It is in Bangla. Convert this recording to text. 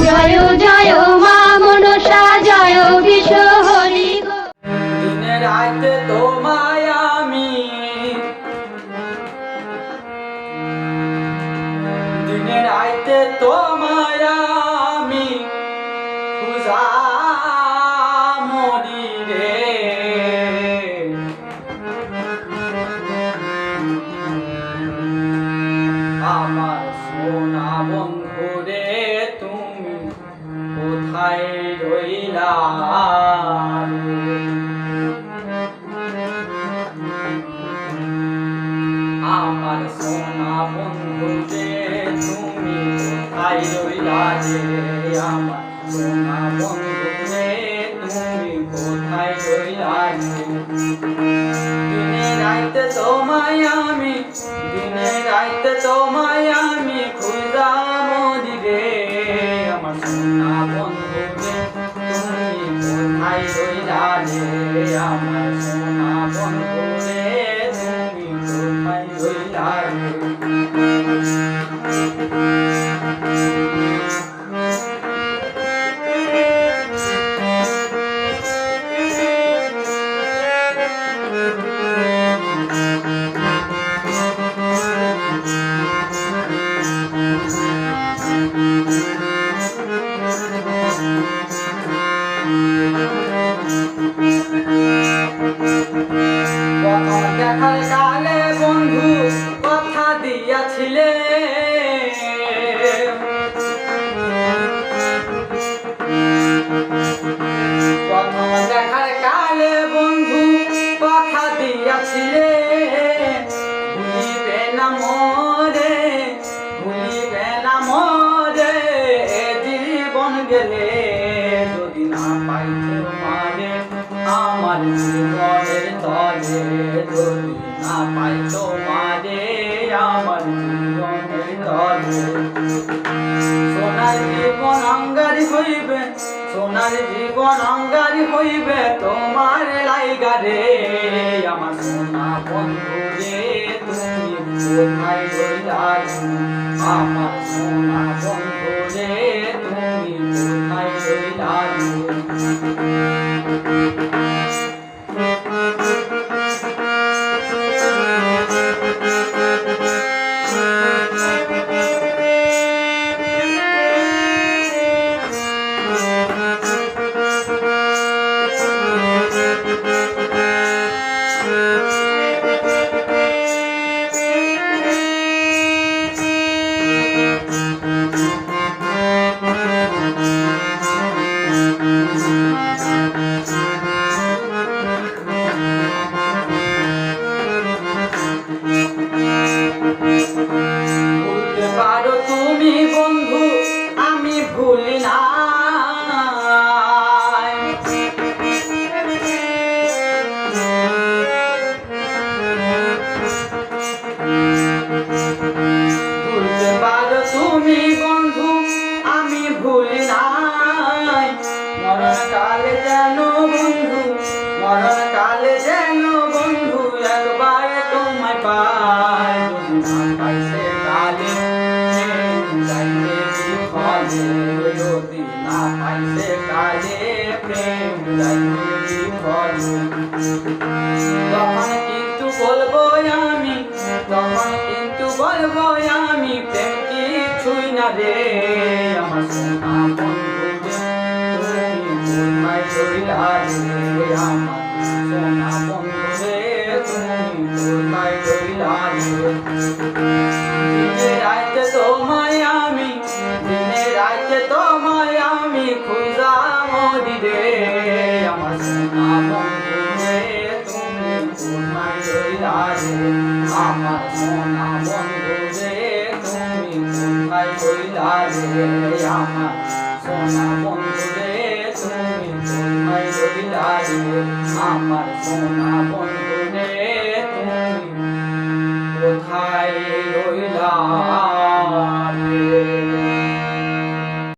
জয় জয় মা মনসা, জয় বিশ্ব হরি দিনে রাতে তোমায় আমি। দিনে রাতে তোমায় আমি। আমার আমার সোনা বন্ধু রে তুমি কোথায় রইলা রে? আমার সোনা বন্ধু রে তুমি কোথায় রইলা রে? দিনে রাইতে তোমায় রইলা রে আমার সোনা বন্ধু রে তুমি কোথায় রইলা রে দেখার কালে বন্ধু কথা দিয়াছিলে। প্রথম দেখার কালে বন্ধু কথা দিয়াছিলে। ভুলিবে না মোরে, ভুলিবে না মোরে জীবন গেলে যদি না পাইতে মারে আমার জীবনের যদি তোমারে তলে সোনার জীবন অঙ্গারি হইবে সোনার জীবন অঙ্গারি হইবে তোমার লাইগা রে আমার সোনা বন্ধু রে তুমি কোথায় রইলা আমার সোনা বন্ধু রে তুমি তখন কিন্তু বলব আমি তখন কিন্তু বলব আমি প্রেম কিছুই না রে আমার। কোথায় রইলা রে আমার সোনা বন্ধু রে তুমি কোথায় রইলা আমার সোনা বন্ধু রে তুমি কোথায় রইলা